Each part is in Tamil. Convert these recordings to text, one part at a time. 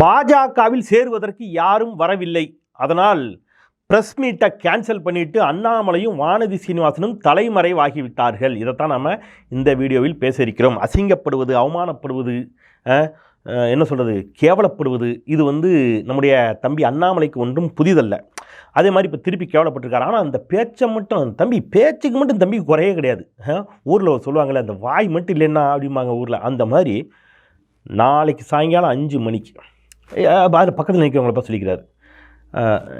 பாஜகவில் சேருவதற்கு யாரும் வரவில்லை. அதனால் ப்ரெஸ் மீட்டை கேன்சல் பண்ணிட்டு அண்ணாமலையும் வானதி சீனிவாசனும் தலைமறைவாகிவிட்டார்கள். இதைத்தான் நம்ம இந்த வீடியோவில் பேச இருக்கிறோம் அசிங்கப்படுவது அவமானப்படுவது என்ன சொல்கிறது கேவலப்படுவது இது வந்து நம்முடைய தம்பி அண்ணாமலைக்கு ஒன்றும் புதிதல்ல. அதே மாதிரி இப்போ திருப்பி கேவலப்பட்டிருக்காரு. ஆனால் அந்த பேச்சை மட்டும் தம்பி பேச்சுக்கு மட்டும் தம்பி குறையே கிடையாது. ஊரில் சொல்லுவாங்கள்ல அந்த வாய் மட்டும் இல்லைன்னா அப்படிம்பாங்க ஊரில். அந்த மாதிரி நாளைக்கு சாயங்காலம் அஞ்சு மணிக்கு அதில் பக்கத்தில் நிற்கிறவங்கள பார்த்து சொல்லிக்கிறார்.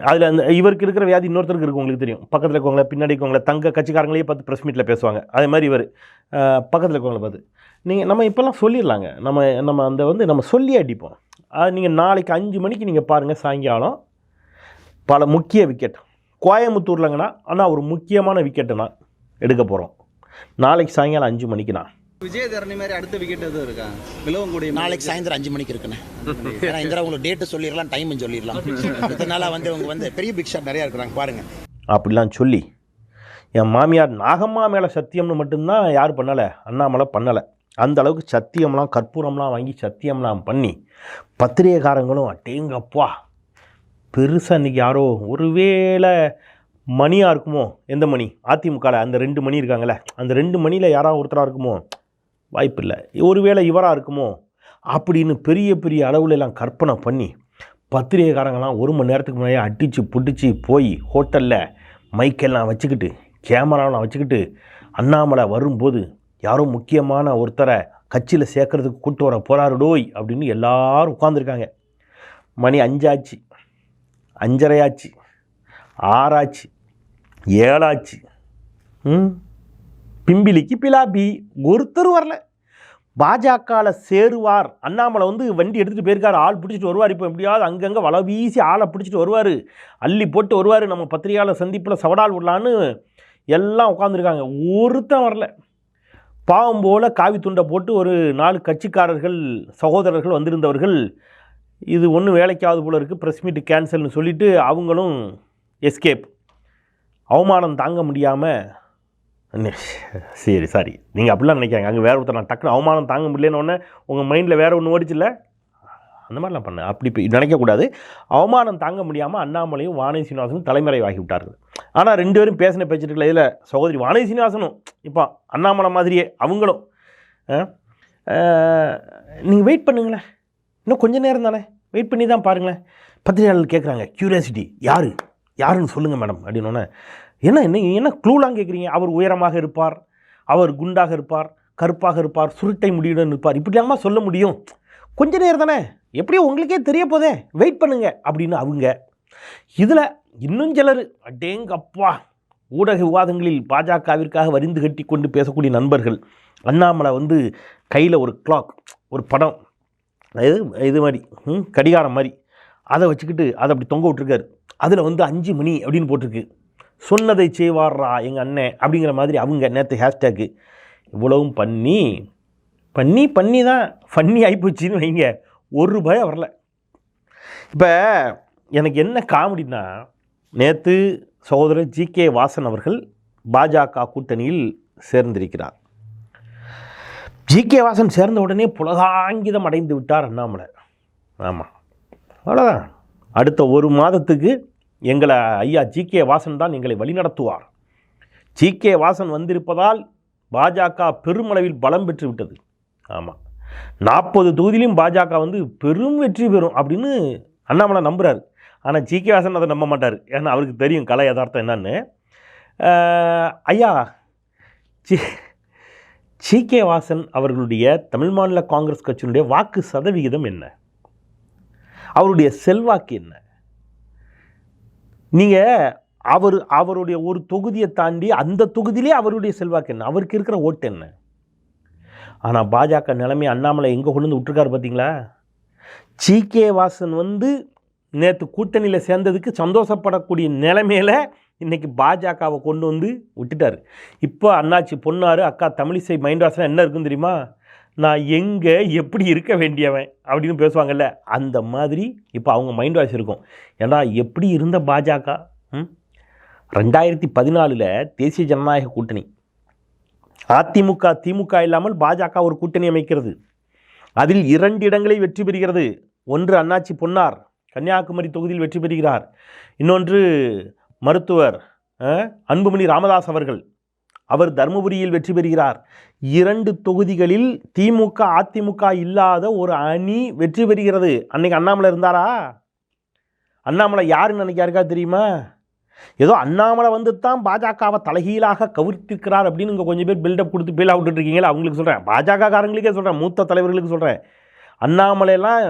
அதில் அந்த இவருக்கு இருக்கிற வியாதி இன்னொருத்தருக்கு இருக்கு உங்களுக்கு தெரியும். பக்கத்தில் இருக்கவங்கள பின்னாடி இருக்கவங்கள தங்க கட்சிக்காரங்களையே பார்த்து ப்ரெஸ் மீட்டில் பேசுவாங்க. அதே மாதிரி இவர். பக்கத்தில் இருக்கவங்கள பார்த்து. நீங்கள் நம்ம இப்போல்லாம் சொல்லிடலாங்க. நம்ம நம்ம அந்த வந்து நம்ம சொல்லி அடிப்போம். நீங்கள் நாளைக்கு அஞ்சு மணிக்கு நீங்கள் பாருங்கள் சாயங்காலம். பல முக்கிய விக்கெட் கோயம்புத்தூர்லங்கண்ணா ஆனால் ஒரு முக்கியமான விக்கெட்டுனா எடுக்க போகிறோம் நாளைக்கு சாயங்காலம் அஞ்சு மணிக்குண்ணா. விஜயதரணி மாதிரி அடுத்த விக்கெட் எதுவும் இருக்கா? விலவங்குடி நாளைக்கு சாயந்தரம் அஞ்சு மணிக்கு இருக்குண்ணே. ஏன்னா இந்த உங்களுக்கு டேட்டு சொல்லிடலாம் டைமும் சொல்லிடலாம். நாளாக வந்து அவங்க வந்து பெரிய பிக் ஷாட் நிறையா இருக்கிறாங்க பாருங்க. அப்படிலாம் சொல்லி என் மாமியார் நாகம்மா மேலே சத்தியம்னு மட்டும்தான் யார் பண்ணலை? அண்ணாமலை பண்ணலை. அந்த அளவுக்கு சத்தியம்லாம் கற்பூரம்லாம் வாங்கி சத்தியம்லாம் பண்ணி பத்திரிகைக்காரங்களும் அட்டேங்கப்பா பெருசாக இன்றைக்கி யாரோ ஒருவேளை மணியாக இருக்குமோ? எந்த மணி? அதிமுகவில் அந்த ரெண்டு மணி இருக்காங்களே அந்த ரெண்டு மணியில் யாராவது ஒருத்தராக இருக்குமோ? வாய்ப்பில்லை. ஒருவேளை இவராக இருக்குமோ? அப்படின்னு பெரிய பெரிய அளவுல எல்லாம் கற்பனை பண்ணி பத்திரிகைக்காரங்களாம் ஒரு மணி நேரத்துக்கு முன்னாடியே அடித்து பிடிச்சி போய் ஹோட்டலில் மைக்கெல்லாம் வச்சுக்கிட்டு கேமராலாம் வச்சுக்கிட்டு அண்ணாமலை வரும்போது யாரோ முக்கியமான ஒருத்தரை கட்சியில் சேர்க்கறதுக்கு கூட்டு வர போகிறாரு டோய் அப்படின்னு எல்லோரும் உட்காந்துருக்காங்க மணி அஞ்சாச்சு அஞ்சரையாச்சு ஆறாச்சு ஏழாச்சு. ம்? பிம்பிலிக்கு பிலாபி. ஒருத்தர் வரல. பாஜகவில் சேருவார். அண்ணாமலை வந்து வண்டி எடுத்துகிட்டு போயிருக்காரு. ஆள் பிடிச்சிட்டு வருவார். இப்போ எப்படியாவது அங்கங்கே வலை வீசி ஆளை பிடிச்சிட்டு வருவார். அள்ளி போட்டு வருவார். நம்ம பத்திரிகையாளர் சந்திப்பில் சவடால் விடலான்னு எல்லாம் உட்காந்துருக்காங்க ஒருத்தன் வரல. பாவம் போல காவி துண்டை போட்டு ஒரு நாலு கட்சிக்காரர்கள் சகோதரர்கள் வந்திருந்தவர்கள் இது ஒன்றும் வேலைக்காவது போல் இருக்குது ப்ரெஸ் மீட்டு கேன்சல்னு சொல்லிவிட்டு அவங்களும் எஸ்கேப் அவமானம் தாங்க முடியாமல் சரி சாரி. நீங்கள் அப்படிலாம் நினைக்காங்க அங்கே வேறு ஒருத்தர் நான் டக்குனு அவமானம் தாங்க முடியலன்னு உடனே உங்கள் மைண்டில் வேறு ஒன்று ஓடிச்சில்ல? அந்த மாதிரிலாம் பண்ண. அப்படி இப்போ நினைக்கக்கூடாது அவமானம் தாங்க முடியாமல் அண்ணாமலையும் வானதி சீனிவாசனும் தலைமறைவாகி விட்டார்கள். ஆனால் ரெண்டு பேரும் பேசின பேச்சுட்டுல இதில் சகோதரி வானதி சீனிவாசனும் இப்போ அண்ணாமலை மாதிரியே அவங்களும் நீங்கள் வெயிட் பண்ணுங்களேன். இன்னும் கொஞ்ச நேரம் தானே. வெயிட் பண்ணி தான் பாருங்களேன். பத்திரிகையாளர்கள் கேட்குறாங்க க்யூரியாசிட்டி யார்? யாருன்னு சொல்லுங்கள் மேடம் அப்படின்னோடனே என்ன என்ன என்ன க்ளூலாம் கேட்குறீங்க அவர் உயரமாக இருப்பார் அவர் குண்டாக இருப்பார் கருப்பாக இருப்பார் சுருட்டை முடியுடன் இருப்பார் இப்படிலாமா சொல்ல முடியும். கொஞ்ச நேரம் தானே? எப்படியோ உங்களுக்கே தெரிய போதே. வெயிட் பண்ணுங்க அப்படின்னு அவங்க. இதில் இன்னும் சிலர் அடேங்கப்பா ஊடக விவாதங்களில் பாஜகவிற்காக வரிந்து கட்டி கொண்டு பேசக்கூடிய நண்பர்கள். அண்ணாமலை வந்து கையில் ஒரு கிளாக் ஒரு படம். இது இது மாதிரி ம், கடிகாரம் மாதிரி. அதை வச்சுக்கிட்டு அதை அப்படி தொங்க விட்ருக்காரு அதில் வந்து அஞ்சு மணி அப்படின்னு போட்டிருக்கு. சொன்னதை செய்வார்ரா எங்கள் அண்ணன் அப்படிங்கிற மாதிரி அவங்க நேற்று ஹேஷ்டேக்கு இவ்வளவும் பண்ணி பண்ணி பண்ணி தான் ஃபன்னி ஆகிப்போச்சின்னு வைங்க. ஒரு ரூபாய் வரல. இப்போ எனக்கு என்ன காமெடினா நேற்று சகோதரர் ஜி கே வாசன் அவர்கள் பாஜக கூட்டணியில் சேர்ந்திருக்கிறார். ஜி கே வாசன் சேர்ந்த உடனே புலகாங்கிதம் அடைந்து விட்டார் அண்ணாமலை. ஆமாம் அவ்வளோதான் அடுத்த ஒரு மாதத்துக்கு எங்களை ஐயா ஜி கே வாசன் தான் எங்களை வழிநடத்துவார். ஜி கே வாசன் வந்திருப்பதால் பாஜக பெருமளவில் பலம் பெற்று விட்டது. ஆமாம் நாற்பது தொகுதியிலும் பாஜக வந்து பெரும் வெற்றி பெறும் அப்படின்னு அண்ணாமலை நம்புகிறார் ஆனால் ஜி கே வாசன் அதை நம்ப மாட்டார். ஏன்னா அவருக்கு தெரியும் கலை யதார்த்தம் என்னன்னு. ஐயா ஜி ஜி கே வாசன் அவர்களுடைய தமிழ் மாநில காங்கிரஸ் கட்சியினுடைய வாக்கு சதவிகிதம் என்ன? அவருடைய செல்வாக்கு என்ன? நீங்கள் அவர் அவருடைய ஒரு தொகுதியை தாண்டி அந்த தொகுதியிலே அவருடைய செல்வாக்கு என்ன? அவருக்கு இருக்கிற ஓட்டு என்ன? ஆனால் பாஜக நிலைமை அண்ணாமலை எங்கே கொண்டு வந்து விட்டுருக்காரு பார்த்தீங்களா ஜி கே. வாசன் வந்து நேற்று கூட்டணியில் சேர்ந்ததுக்கு சந்தோஷப்படக்கூடிய நிலைமையில் இன்றைக்கி பாஜகவை கொண்டு வந்து விட்டுட்டார். இப்போ அண்ணாச்சி பொன்னாரு அக்கா தமிழிசை மைண்ட் என்ன இருக்குன்னு தெரியுமா? நான் எங்கே எப்படி இருக்க வேண்டியவன் அப்படின்னு பேசுவாங்கல்ல அந்த மாதிரி இப்போ அவங்க மைண்ட் வாய்ஸ் இருக்கும். ஏன்னா எப்படி இருந்த பாஜக? ம்? ரெண்டாயிரத்தி பதினாலில் தேசிய ஜனநாயக கூட்டணி. அதிமுக திமுக இல்லாமல் பாஜக ஒரு கூட்டணி அமைக்கிறது. அதில் இரண்டு இடங்களை வெற்றி பெறுகிறது. ஒன்று அண்ணாச்சி பொன்னார் கன்னியாகுமரி தொகுதியில் வெற்றி பெறுகிறார். இன்னொன்று மருத்துவர் அன்புமணி ராமதாஸ் அவர்கள். அவர் தருமபுரியில் வெற்றி பெறுகிறார். இரண்டு தொகுதிகளில் திமுக அதிமுக இல்லாத ஒரு அணி வெற்றி பெறுகிறது. அன்னைக்கு அண்ணாமலை இருந்தாரா? அண்ணாமலை யாருன்னு அன்னைக்கு யாருக்கா தெரியுமா? ஏதோ அண்ணாமலை வந்து தான் பாஜகவை தலைகீழாக கவிர்த்திருக்கிறார் அப்படின்னு இங்கே கொஞ்சம் பேர் பில்டப் கொடுத்து பேல் விட்டுட்டு இருக்கீங்களா அவங்களுக்கு சொல்கிறேன் பாஜக காரங்களுக்கே சொல்கிறேன் மூத்த தலைவர்களுக்கு சொல்கிறேன் அண்ணாமலையெல்லாம்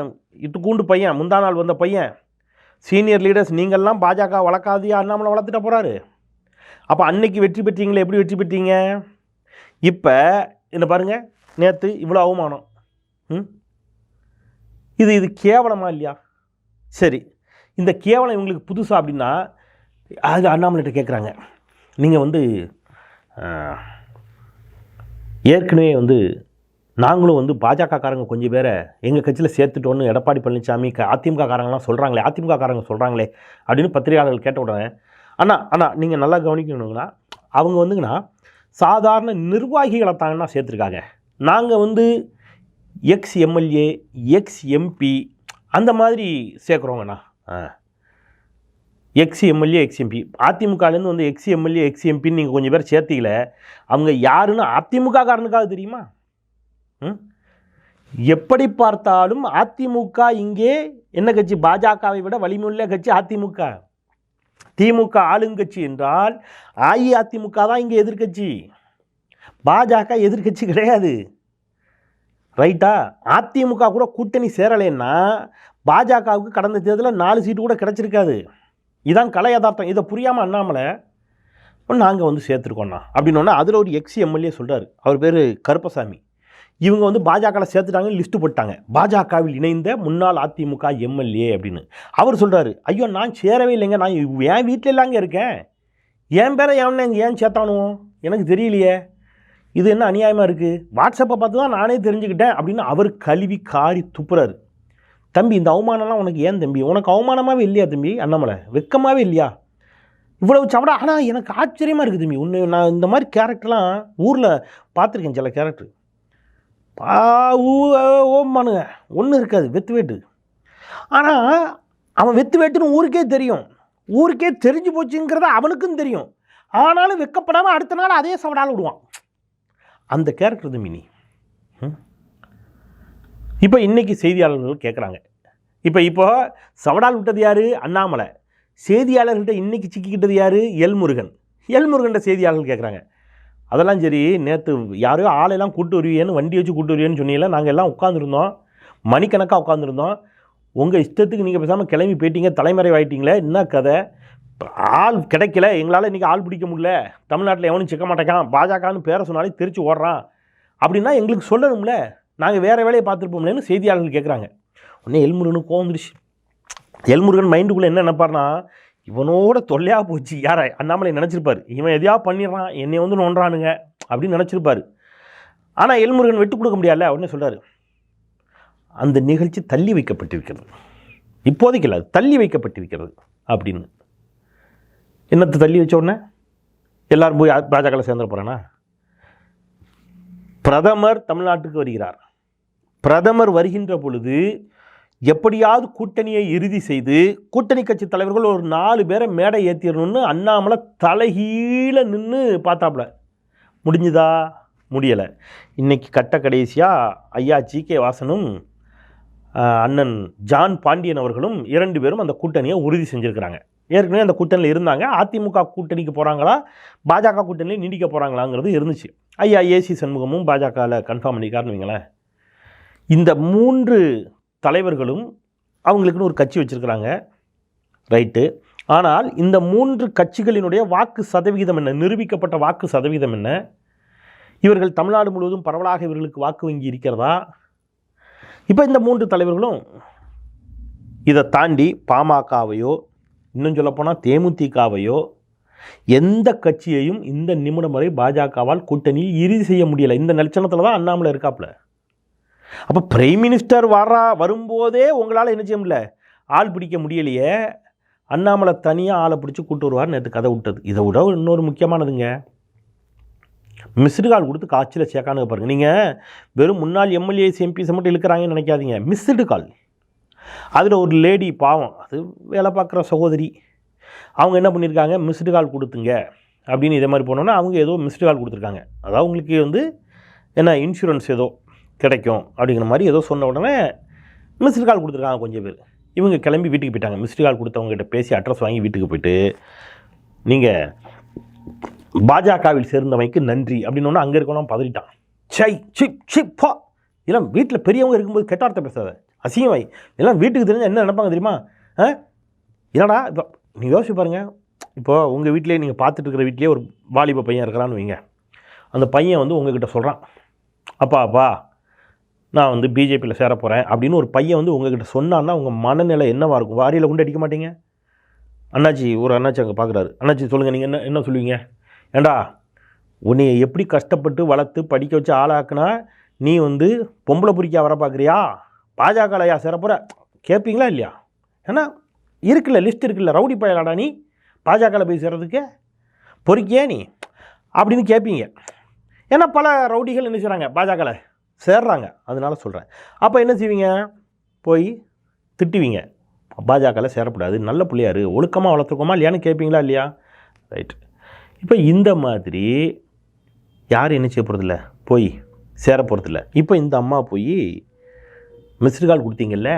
இட்டுக்கூண்டு பையன் முந்தா நாள் வந்த பையன். சீனியர் லீடர்ஸ் நீங்கள்லாம் பாஜக வளர்க்காதியா? அண்ணாமலை வளர்த்துட்ட போகிறாரு அப்போ அன்னைக்கு வெற்றி பெற்றீங்களே எப்படி வெற்றி பெற்றீங்க? இப்போ என்ன பாருங்கள் நேற்று இவ்வளோ அவமானம். ம்? இது இது கேவலமா இல்லையா? சரி. இந்த கேவலம் இவங்களுக்கு புதுசா அப்படின்னா அது அண்ணாமலைகிட்ட கேட்குறாங்க நீங்கள் வந்து ஏற்கனவே வந்து நாங்களும் வந்து பாஜகக்காரங்க கொஞ்சம் பேரை எங்கள் கட்சியில் சேர்த்துட்டோன்னு எடப்பாடி பழனிசாமி அதிமுக காரங்களாம் சொல்கிறாங்களே அதிமுக காரங்க சொல்கிறாங்களே அப்படின்னு பத்திரிகையாளர்கள் கேட்ட உடனே அண்ணா அண்ணா நீங்கள் நல்லா கவனிக்கணுங்கண்ணா அவங்க வந்துங்கண்ணா சாதாரண நிர்வாகிகளை தாங்கண்ணா சேர்த்துருக்காங்க. நாங்கள் வந்து எக்ஸ் எம்எல்ஏ எக்ஸ் எம்பி அந்த மாதிரி சேர்க்குறோங்கண்ணா. ஆ. எக்ஸ் எம்எல்ஏ எக்ஸ் எம்பி அதிமுகலேருந்து வந்து எக்ஸ் எம்எல்ஏ எக்ஸ் எம்பின்னு நீங்கள் கொஞ்சம் பேர் சேர்த்திக்கல அவங்க யாருன்னு அதிமுக காரனுக்காக தெரியுமா? ம்? எப்படி பார்த்தாலும் அதிமுக இங்கே என்ன கட்சி? பாஜகவை விட வலிமையுள்ள கட்சி அதிமுக. திமுக ஆளுங்கட்சி என்றால் அஇஅதிமுக தான் இங்கே எதிர்க்கட்சி. பாஜக எதிர்க்கட்சி கிடையாது. ரைட்டா? அதிமுக கூட கூட்டணி சேரலைன்னா பாஜகவுக்கு கடந்த தேர்தலில் நாலு சீட்டு கூட கிடச்சிருக்காது. இதான் கலை யதார்த்தம். இதை புரியாமல் அண்ணாமலை நாங்கள் வந்து சேர்த்துருக்கோண்ணா அப்படின்னோன்னா அதில் ஒரு எக்ஸ் எம்எல்ஏ சொல்கிறார் அவர் பேர் கருப்பசாமி. இவங்க வந்து பாஜகவில் சேர்த்துட்டாங்கன்னு லிஸ்ட்டு போட்டாங்க பாஜகவில் இணைந்த முன்னாள் அதிமுக எம்எல்ஏ அப்படின்னு. அவர் சொல்கிறாரு ஐயோ நான் சேரவே இல்லைங்க. நான் என் வீட்டில் இல்லாங்க இருக்கேன். என் பேரை எவனே ஏன் சேர்த்தானோ எனக்கு தெரியலையே. இது என்ன அநியாயமாக இருக்குது வாட்ஸ்அப்பை பார்த்து தான் நானே தெரிஞ்சுக்கிட்டேன். அப்படின்னு அவர் கழுவி காரி துப்புறாரு. தம்பி இந்த அவமானம்லாம் உனக்கு ஏன் தம்பி? உனக்கு அவமானமாகவே இல்லையா தம்பி? அண்ணாமலை வெக்கமாகவே இல்லையா? இவ்வளவு சவடா ஆனால் எனக்கு ஆச்சரியமாக இருக்குது தம்பி. உன்னை நான் இந்த மாதிரி கேரக்டர்லாம் ஊரில் பார்த்துருக்கேன் சில கேரக்டர் பா ஊ ஓமானுங்க ஒன்றும் இருக்காது வெத்து வேட்டு. ஆனால் அவன் வெத்து வேட்டுன்னு ஊருக்கே தெரியும். ஊருக்கே தெரிஞ்சு போச்சுங்கிறத அவனுக்கும் தெரியும். ஆனாலும் வெக்கப்படாமல் அடுத்த நாள் அதே சவடால் விடுவான். அந்த கேரக்டர் தான் மினி. ம்? இப்போ இன்றைக்கி செய்தியாளர்கள் கேட்குறாங்க இப்போ இப்போ சவடால் விட்டது யார்? அண்ணாமலை. செய்தியாளர்கள்ட்ட இன்றைக்கி சிக்கிக்கிட்டது யார்? எல்முருகன். எல்முருகன்ட்ட செய்தியாளர்கள் கேட்குறாங்க அதெல்லாம் சரி நேற்று யாரையோ ஆளையெல்லாம் கூட்டு வருவியேன்னு வண்டி வச்சு கூட்டு வருவியேன்னு சொன்னீங்களே நாங்கள் எல்லாம் உட்காந்துருந்தோம் மணிக்கணக்காக உட்காந்துருந்தோம் உங்கள் இஷ்டத்துக்கு நீங்கள் பேசாமல் கிளம்பி போயிட்டீங்க தலைமறைவாயிட்டீங்களே என்ன கதை? ஆள் கிடைக்கல எங்களால் இன்றைக்கி ஆள் பிடிக்க முடியல. தமிழ்நாட்டில் எவனும் சிக்க மாட்டேங்கான் பாஜகன்னு பேரை சொன்னாலே திருச்சி ஓடுறான். அப்படின்னா எங்களுக்கு சொல்லணும்ல நாங்கள் வேறு வேலையை பார்த்துருப்போம்லன்னு செய்தியாளர்கள் கேட்குறாங்க உடனே எல்முருகனுக்கு கோவம் வந்துருச்சு. எல்முருகன் மைண்டுக்குள்ளே என்ன நினைப்பார்னா இவனோட தொல்லையாக போச்சு. யார? அண்ணாமலை நினச்சிருப்பார். இவன் எதையா பண்ணிடுறான்? என்னை வந்து நோன்றானுங்க அப்படின்னு நினச்சிருப்பார். ஆனால் எல்முருகன் விட்டு கொடுக்க முடியாதுல்ல? அப்படின்னு சொல்கிறார் அந்த நிகழ்ச்சி தள்ளி வைக்கப்பட்டிருக்கிறது இப்போதைக்கு இல்லை அது தள்ளி வைக்கப்பட்டிருக்கிறது அப்படின்னு. என்னத்தை தள்ளி வச்ச உடனே? எல்லாரும் போய் பாஜகவில் சேர்ந்துட போகிறானா பிரதமர் தமிழ்நாட்டுக்கு வருகிறார். பிரதமர் வருகின்ற பொழுது எப்படியாவது கூட்டணியை இறுதி செய்து கூட்டணி கட்சி தலைவர்கள் ஒரு நாலு பேரை மேடை ஏற்றிடணும்னு அண்ணாமலை தலைகீழ நின்று பார்த்தாப்புல. முடிஞ்சுதா? முடியலை. இன்னைக்கு கட்ட கடைசியாக ஐயா ஜி கே வாசனும் அண்ணன் ஜான் பாண்டியன் அவர்களும் இரண்டு பேரும் அந்த கூட்டணியை உறுதி செஞ்சுருக்கிறாங்க. ஏற்கனவே அந்த கூட்டணியில் இருந்தாங்க. அதிமுக கூட்டணிக்கு போகிறாங்களா பாஜக கூட்டணியில் நீடிக்க போகிறாங்களாங்கிறது இருந்துச்சு. ஐயா ஏசி சண்முகமும் பாஜகவில் கன்ஃபார்ம் பண்ணிக்காருன்னு வைங்களேன். இந்த மூன்று தலைவர்களும் அவங்களுக்குன்னு ஒரு கட்சி வச்சுருக்கிறாங்க. ரைட்டு. ஆனால் இந்த மூன்று கட்சிகளினுடைய வாக்கு சதவிகிதம் என்ன? நிரூபிக்கப்பட்ட வாக்கு சதவிகிதம் என்ன? இவர்கள் தமிழ்நாடு முழுவதும் பரவலாக இவர்களுக்கு வாக்கு வங்கி இருக்கிறதா? இப்போ இந்த மூன்று தலைவர்களும் இதை தாண்டி பாமகவையோ இன்னும் சொல்லப்போனால் தேமுதிகவையோ எந்த கட்சியையும் இந்த நிமிடம் வரை பாஜகவால் கூட்டணியில் இறுதி செய்ய முடியலை. இந்த லட்சணத்தில் தான் அண்ணாமலை இருக்காப்புல. அப்போ பிரைம் மினிஸ்டர் வரா வரும்போதே உங்களால் என்ன செய்ய முடியல? ஆள் பிடிக்க முடியலையே. அண்ணாமலை தனியாக ஆளை பிடிச்சி கூட்டு வருவார் நேற்று கதை விட்டது. இதை விட இன்னொரு முக்கியமானதுங்க. மிஸ்டு கால் கொடுத்து காட்சியில் சேர்க்கானுங்க பாருங்கள் நீங்கள் வெறும் முன்னாள் எம்எல்ஏஸ் எம்பிஸ் மட்டும் இழுக்கிறாங்கன்னு நினைக்காதீங்க. Missed call. அதில் ஒரு லேடி பாவம். அது வேலை பார்க்குற சகோதரி. அவங்க என்ன பண்ணியிருக்காங்க மிஸ்டு கால் கொடுத்துங்க. அப்படின்னு இதே மாதிரி போனோன்னா அவங்க ஏதோ மிஸ்டு கால் கொடுத்துருக்காங்க. அதாவது அவங்களுக்கு வந்து என்ன இன்சூரன்ஸ் ஏதோ. கிடைக்கும் அப்படிங்கிற மாதிரி ஏதோ சொன்ன உடனே மிஸ்டு கால் கொடுத்துருக்காங்க கொஞ்சம் பேர். இவங்க கிளம்பி வீட்டுக்கு போயிட்டாங்க. மிஸ்டு கால் கொடுத்தவங்ககிட்ட பேசி அட்ரஸ் வாங்கி வீட்டுக்கு போயிட்டு நீங்கள் பாஜகவில் சேர்ந்தவைக்கு நன்றி. அப்படின்னு அங்கே இருக்கணும் பதறிட்டான். சை சிப் சிப் பா. இதெல்லாம் வீட்டில் பெரியவங்க இருக்கும்போது கெட்டார்த்த பேசாத. அசிங்கமாய். இதெல்லாம் வீட்டுக்கு தெரிஞ்சா என்ன நினைப்பாங்க தெரியுமா? ஆ? என்னடா இப்போ நீங்கள் யோசிச்சு பாருங்கள் இப்போது உங்கள் வீட்டிலே நீங்கள் பார்த்துட்டு இருக்கிற வீட்லேயே ஒரு வாலிப பையன் இருக்கிறான்னு வைங்க. அந்த பையன் வந்து உங்ககிட்ட சொல்கிறான் அப்பா அப்பா நான் வந்து பிஜேபியில் சேர போகிறேன் அப்படின்னு ஒரு பையன் வந்து உங்ககிட்ட சொன்னான்னா உங்கள் மனநிலை என்னவா இருக்கும்? வாரியில் கொண்டு அடிக்க மாட்டீங்க? அண்ணாச்சி ஒரு அண்ணாச்சி அங்கே பார்க்குறாரு அண்ணாச்சி சொல்லுங்கள் நீங்கள் என்ன என்ன சொல்லுவீங்க? ஏண்டா உன்னை எப்படி கஷ்டப்பட்டு வளர்த்து படிக்க வச்சு ஆளாக்குனா நீ வந்து பொம்பளை பொறிக்கா வர பார்க்குறியா பாஜகலையா சேரப்போகிற கேட்பீங்களா இல்லையா? ஏன்னா இருக்குல்ல லிஸ்ட் இருக்குல்ல. ரவுடி பயலாடா நீ? பாஜகவில் போய் சேர்றதுக்கு பொறுக்கியா நீ? அப்படின்னு கேட்பீங்க ஏன்னா பல ரவுடிகள் என்ன செய்கிறாங்க பாஜகவில் சேர்றாங்க. அதனால் சொல்கிறேன் அப்போ என்ன செய்வீங்க? போய் திட்டுவீங்க. பாஜகவில் சேரக்கூடாது. நல்ல பிள்ளையாரு ஒழுக்கமாக வளர்த்துக்கோமா இல்லையான்னு கேட்பீங்களா இல்லையா? ரைட் இப்போ இந்த மாதிரி யார் என்ன செய்ய போகிறதில்ல போய் சேர போகிறதில்ல இப்போ இந்த அம்மா போய் மிஸ்டு கால் கொடுத்தீங்கல்ல?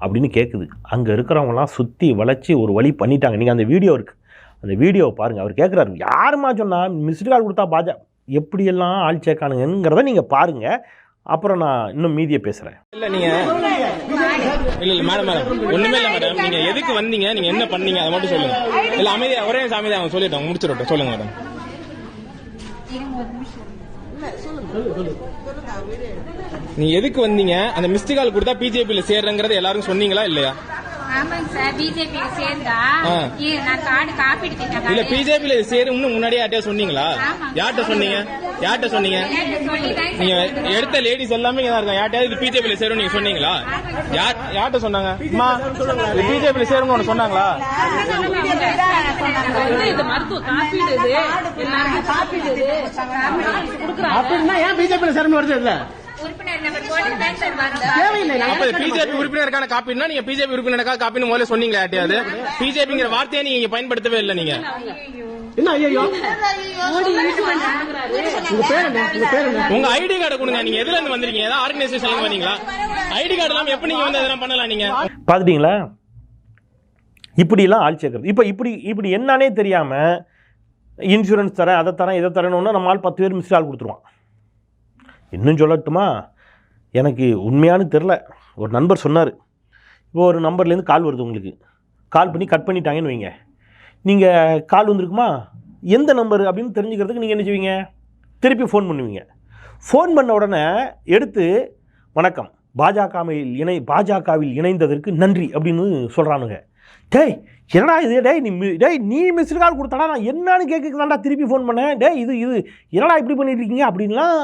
அப்படின்னு கேட்குது அங்கே இருக்கிறவங்களாம் சுற்றி வளைச்சி ஒரு வழி பண்ணிட்டாங்க. நீங்கள் அந்த வீடியோ இருக்குது அந்த வீடியோவை பாருங்கள் அவர் கேட்குறாரு யாருமா சொன்னால் மிஸ்டு கால் கொடுத்தா பாஜா எப்படியெல்லாம் ஆள் சேர்க்கானுங்கிறத நீங்கள் பாருங்கள் அப்புறம் நான் இன்னும் மீதியை பேசுகிறேன் இல்ல நீங்க இல்ல இல்ல மேடம் மேடம் ஒண்ணுமே இல்ல மேடம் நீங்க எதுக்கு வந்தீங்க? நீங்க என்ன பண்ணீங்க? அதை மட்டும் சொல்லுங்க. இல்ல அமைதியா ஒரே நிமிஷம் அமைதியா அவங்க சொல்லிட்டோம் முடிச்சிடட்டும். சொல்லுங்க மேடம் நீங்க எதுக்கு வந்தீங்க? அந்த மிஸ்டு கால் கொடுத்தா பிஜேபியில சேர்றங்கிறத எல்லாரும் சொன்னீங்களா இல்லையா? இல்ல பிஜேபியில சேரும்னு முன்னாடியே யார்கிட்ட சொன்னீங்களா? ஆமா. யார்கிட்ட சொன்னீங்க? யார்கிட்ட சொன்னீங்க நீங்க எடுத்த லேடிஸ் எல்லாமே இங்க தான் இருக்காங்க யார்கிட்டயாவது இது பிஜேபியில சேரும் நீங்க சொன்னீங்களா யார் யார்கிட்ட சொன்னாங்க அம்மா பிஜேபியில சேரும்னு ஒண்ணு சொன்னாங்களா இது மருத்துவ காப்பீடு இது எல்லாருக்கும் காப்பீடு இது அப்படின்னா ஏன் பிஜேபியில் சேரணும் வருது இல்ல உறுப்பினருக்கான காப்பீடுனா நீங்க பிஜேபி உறுப்பினருக்காக காப்பீடு முதல்ல சொன்னீங்களா யார்ட்டையாவது? பிஜேபிங்கிற வார்த்தையை நீங்க பயன்படுத்தவே இல்லை நீங்க. என்ன ஐயோ உங்க பேர் என்ன? உங்க பேர் என்ன? உங்க ஐடி கார்டு கொடுங்க. நீங்க எதுல இருந்து வந்திருக்கீங்க? ஏதாவது ஆர்கனைசேஷன்ல வந்தீங்களா? ஐடி கார்டு இல்லாம எப்படி நீங்க வந்து இதெல்லாம் பண்ணலாம் நீங்க? பார்த்துட்டிங்களா இப்படிலாம் ஆள் சேர்க்குறது. இப்போ இப்படி இப்படி என்னன்னே தெரியாமல் இன்சூரன்ஸ் தரேன் அதை தரேன் இதை தரேன்னு நம்ம ஆள் பத்து பேர் மிஸ் ஆள் கொடுத்துருவான். இன்னும் சொல்லட்டுமா? எனக்கு உண்மையானு தெரில ஒரு நண்பர் சொன்னார். இப்போ ஒரு நம்பர்லேருந்து கால் வருது உங்களுக்கு. கால் பண்ணி கட் பண்ணிட்டாங்கன்னு வைங்க. நீங்கள் கால் வந்திருக்குமா? எந்த நம்பர் அப்படின்னு தெரிஞ்சுக்கிறதுக்கு நீங்கள் என்ன செய்வீங்க? திருப்பி ஃபோன் பண்ணுவீங்க. ஃபோன் பண்ண உடனே எடுத்து வணக்கம். பாஜகவில் இணை பாஜகவில் இணைந்ததற்கு நன்றி அப்படின்னு சொல்கிறானுங்க டேய் என்னடா இது? டேய் நீ டேய் நீ மிஸ்டு கால் கொடுத்தாடா நான் என்னன்னு கேட்க தான்டா திருப்பி ஃபோன் பண்ணேன். டேய் இது இது என்னடா இப்படி பண்ணிட்டு இருக்கீங்க அப்படின்லாம்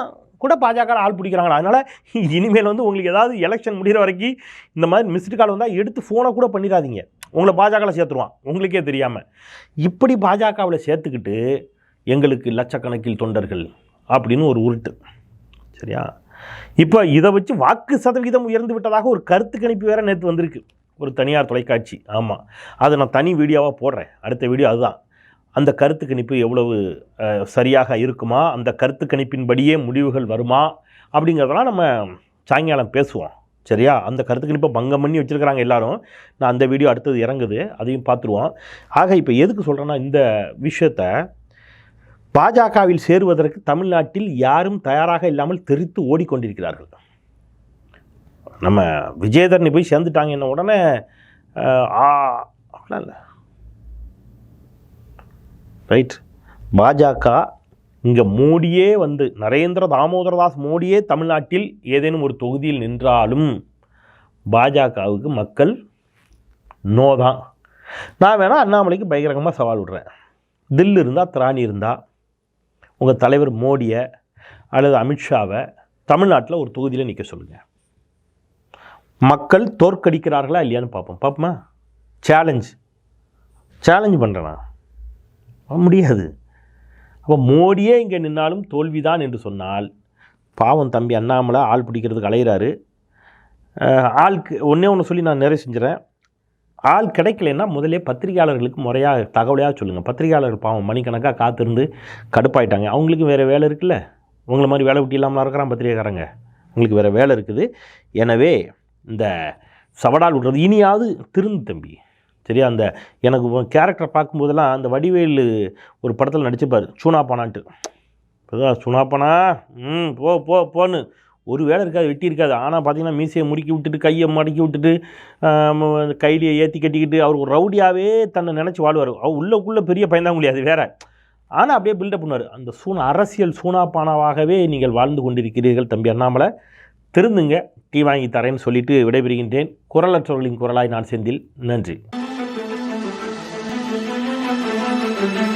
கூட பாஜக ஆள் பிடிக்கிறாங்களா? அதனால் இனிமேல் வந்து உங்களுக்கு ஏதாவது எலெக்ஷன் முடிகிற வரைக்கும் இந்த மாதிரி மிஸ்டு கால் வந்தால் எடுத்து ஃபோனை கூட பண்ணிடாதீங்க. உங்களை பாஜகவில் சேர்த்துருவான். உங்களுக்கே தெரியாமல் இப்படி பாஜகவில் சேர்த்துக்கிட்டு எங்களுக்கு லட்சக்கணக்கில் தொண்டர்கள் அப்படின்னு ஒரு உருட்டு. சரியா? இப்போ இதை வச்சு வாக்கு சதவீதம் உயர்ந்து விட்டதாக ஒரு கருத்து கணிப்பு வேறு நேற்று வந்திருக்கு. ஒரு தனியார் தொலைக்காட்சி. ஆமாம் அதை நான் தனி வீடியோவாக போடுறேன். அடுத்த வீடியோ அதுதான். அந்த கருத்து கணிப்பு எவ்வளவு சரியாக இருக்குமா? அந்த கருத்து கணிப்பின்படியே முடிவுகள் வருமா? அப்படிங்கிறதெல்லாம் நம்ம சாயங்காலம் பேசுவோம். சரியா? அந்த கருத்து கணிப்பை பங்கம் பண்ணி வச்சுருக்கிறாங்க எல்லாரும். நான் அந்த வீடியோ அடுத்தது இறங்குது. அதையும் பார்த்துருவோம். ஆக இப்போ எதுக்கு சொல்கிறேன்னா இந்த விஷயத்தை பாஜகவில் சேருவதற்கு தமிழ்நாட்டில் யாரும் தயாராக இல்லாமல் தெரித்து ஓடிக்கொண்டிருக்கிறார்கள். நம்ம விஜயதரணி போய் சேர்ந்துட்டாங்க என்ன உடனே ஆ அப்படிலாம் இல்லை. ரைட் பாஜக இங்கே மோடியே வந்து நரேந்திர தாமோதரதாஸ் மோடியே தமிழ்நாட்டில் ஏதேனும் ஒரு தொகுதியில் நின்றாலும் பாஜகவுக்கு மக்கள் நோ தான். நான் வேணால் அண்ணாமலைக்கு பயங்கரமாக சவால் விடுறேன். தில் இருந்தால் திராணி இருந்தால் உங்கள் தலைவர் மோடியை அல்லது அமித்ஷாவை தமிழ்நாட்டில் ஒரு தொகுதியில் நிற்க சொல்லுங்கள் மக்கள் தோற்கடிக்கிறார்களா இல்லையான்னு பார்ப்போம். பார்ப்போமா? சேலஞ்ச் சேலஞ்ச் பண்ணுறேன் முடியாது. அப்போ மோடியே இங்கே நின்னாலும் தோல்விதான் என்று சொன்னால் பாவம் தம்பி அண்ணாமலை ஆள் பிடிக்கிறதுக்கு அலையிறாரு. ஆளுக்கு ஒன்றே ஒன்று சொல்லி நான் நிறைய செஞ்சுறேன். ஆள் கிடைக்கலன்னா முதலே பத்திரிகையாளர்களுக்கு முறையாக தகவலையாக சொல்லுங்கள் பத்திரிகையாளர்கள் பாவம் மணிக்கணக்காக காத்திருந்து கடுப்பாயிட்டாங்க. அவங்களுக்கு வேறு வேலை இருக்குல்ல? உங்களை மாதிரி வேலை விட்டு இல்லாமல் இருக்கிறான் பத்திரிகைக்காரங்க? உங்களுக்கு வேறு வேலை இருக்குது. எனவே இந்த சவடால் விடுறது இனியாவது திருந்து தம்பி. சரியா அந்த எனக்கு கேரக்டரை பார்க்கும்போதெல்லாம் அந்த வடிவேலு ஒரு படத்தில் நடிச்சுப்பார் சூனாப்பானான்ட்டு இப்போதான் சூனாப்பானா ம் போ போ போன்னு. ஒரு வேலை இருக்காது வெட்டி இருக்காது. ஆனால் பார்த்தீங்கன்னா மீசையை முறுக்கி விட்டுட்டு கையை மடக்கி விட்டுட்டு கைலியை ஏற்றி கட்டிக்கிட்டு அவர் ஒரு ரவுடியாகவே தன்னை நினச்சி வாழ்வார். அவர் உள்ளக்குள்ளே பெரிய பயந்தாங்குழி அது வேற. ஆனால் அப்படியே பில்டப் பண்ணுவார். அந்த சூனா அரசியல் சூனாப்பானாவாகவே நீங்கள் வாழ்ந்து கொண்டிருக்கிறீர்கள் தம்பி அண்ணாமலை. திருந்துங்க டீ வாங்கி தரேன்னு சொல்லிட்டு விடைபெறுகின்றேன். குரலற்றவர்களின் குரலாய் நான் செந்தில். நன்றி. Thank you.